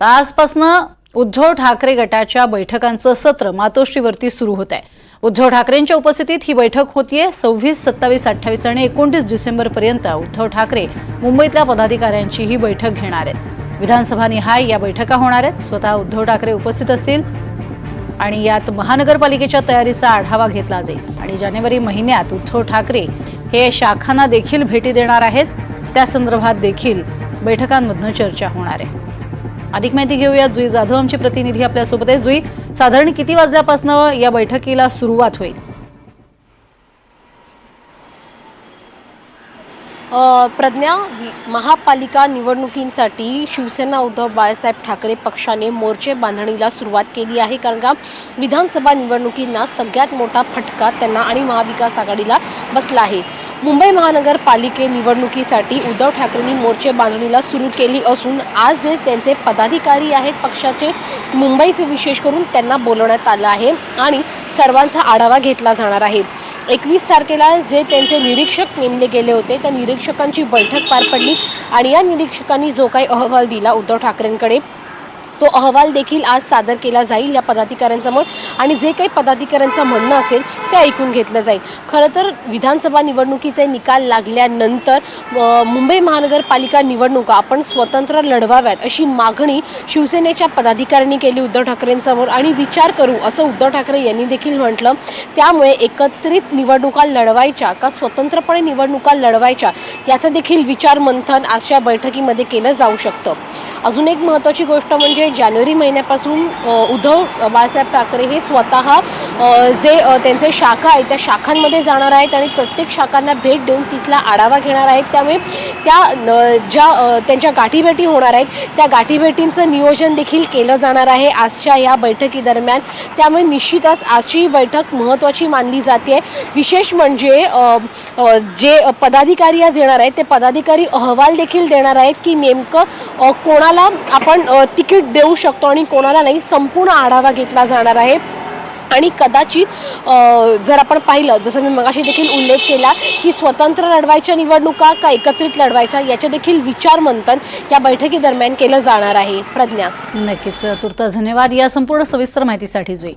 तर आजपासनं उद्धव ठाकरे गटाच्या बैठकांचं सत्र मातोश्रीवरती सुरू होत आहे. उद्धव ठाकरेंच्या उपस्थितीत ही बैठक होतीये. सव्वीस सत्तावीस अठ्ठावीस आणि एकोणतीस डिसेंबर पर्यंत उद्धव ठाकरे मुंबईतल्या पदाधिकाऱ्यांची ही बैठक घेणार आहेत. विधानसभा निहाय या बैठका होणार आहेत. स्वतः उद्धव ठाकरे उपस्थित असतील आणि यात महानगरपालिकेच्या तयारीचा आढावा घेतला जाईल. आणि जानेवारी महिन्यात उद्धव ठाकरे हे शाखांना देखील भेटी देणार आहेत. त्या संदर्भात देखील बैठकांमधनं चर्चा होणार आहे. अधिक माहिती घेऊया जुई जाधव आमची प्रतिनिधी आपल्यासोबत आहे जुई साधारण किती वाजल्यापासून या बैठकीला सुरुवात होईल? प्रज्ञा महापालिका निवडणुकींसाठी शिवसेना उद्धव बाळासाहेब ठाकरे पक्षाने मोर्चे बांधणीला सुरुवात केली आहे. कारण का? विधानसभा निवडणुकींना सगळ्यात मोठा फटका त्यांना आणि महाविकास आघाडीला बसला आहे. मुंबई महानगरपालिके निवडणुकीसाठी उद्धव ठाकरेंनी मोर्चे बांधणीला सुरू केली असून आज जे त्यांचे पदाधिकारी आहेत पक्षाचे मुंबईचे विशेष करून त्यांना बोलवण्यात आलं आहे आणि सर्वांचा आढावा घेतला जाणार आहे. एकवीस तारखेला जे त्यांचे निरीक्षक नेमले गेले होते त्या निरीक्षकांची बैठक पार पडली आणि या निरीक्षकांनी जो काही अहवाल दिला उद्धव ठाकरेंकडे तो अहवाल देखील आज सादर केला जाईल या पदाधिकाऱ्यांसमोर आणि जे काही पदाधिकाऱ्यांचं म्हणणं असेल ते ऐकून घेतलं जाईल. खरं तर विधानसभा निवडणुकीचे निकाल लागल्यानंतर मुंबई महानगरपालिका निवडणुका आपण स्वतंत्र लढवाव्यात अशी मागणी शिवसेनेच्या पदाधिकाऱ्यांनी केली उद्धव ठाकरेंसमोर आणि विचार करू असं उद्धव ठाकरे यांनी देखील म्हटलं. त्यामुळे एकत्रित निवडणुका लढवायच्या का स्वतंत्रपणे निवडणुका लढवायच्या याचं देखील विचार मंथन आजच्या बैठकीमध्ये केलं जाऊ शकतं. अजून एक महत्त्वाची गोष्ट म्हणजे जानेवारी महिन्यापासून उद्धव बाळासाहेब ठाकरे हे स्वतः जे त्यांचे शाखा आहेत त्या शाखांमध्ये जाणार आहेत आणि प्रत्येक शाखांना भेट देऊन तिथला आढावा घेणार आहेत. त्यामुळे त्या ज्या त्यांच्या गाठीभेटी होणार आहेत त्या गाठीभेटींचं नियोजन देखील केलं जाणार आहे आजच्या या बैठकीदरम्यान. त्यामुळे निश्चितच आजची ही बैठक महत्त्वाची मानली जाते. विशेष म्हणजे जे पदाधिकारी आज येणार आहेत ते पदाधिकारी अहवाल देखील देणार आहेत की नेमकं कोणाला कोणाला आपण तिकीट देऊ शकतो आणि कोणाला नाही संपूर्ण आढावा घेतला जाणार आहे. आणि कदाचित जर आपण पाहिलं जसं मी मगाशी देखील उल्लेख केला की स्वतंत्र लढवायच्या निवडणुका का एकत्रित लढवायच्या याचे देखील विचार मंथन या बैठकीदरम्यान केलं जाणार आहे. प्रज्ञा. नक्कीच तुर्त धन्यवाद. या संपूर्ण सविस्तर माहितीसाठी जोई.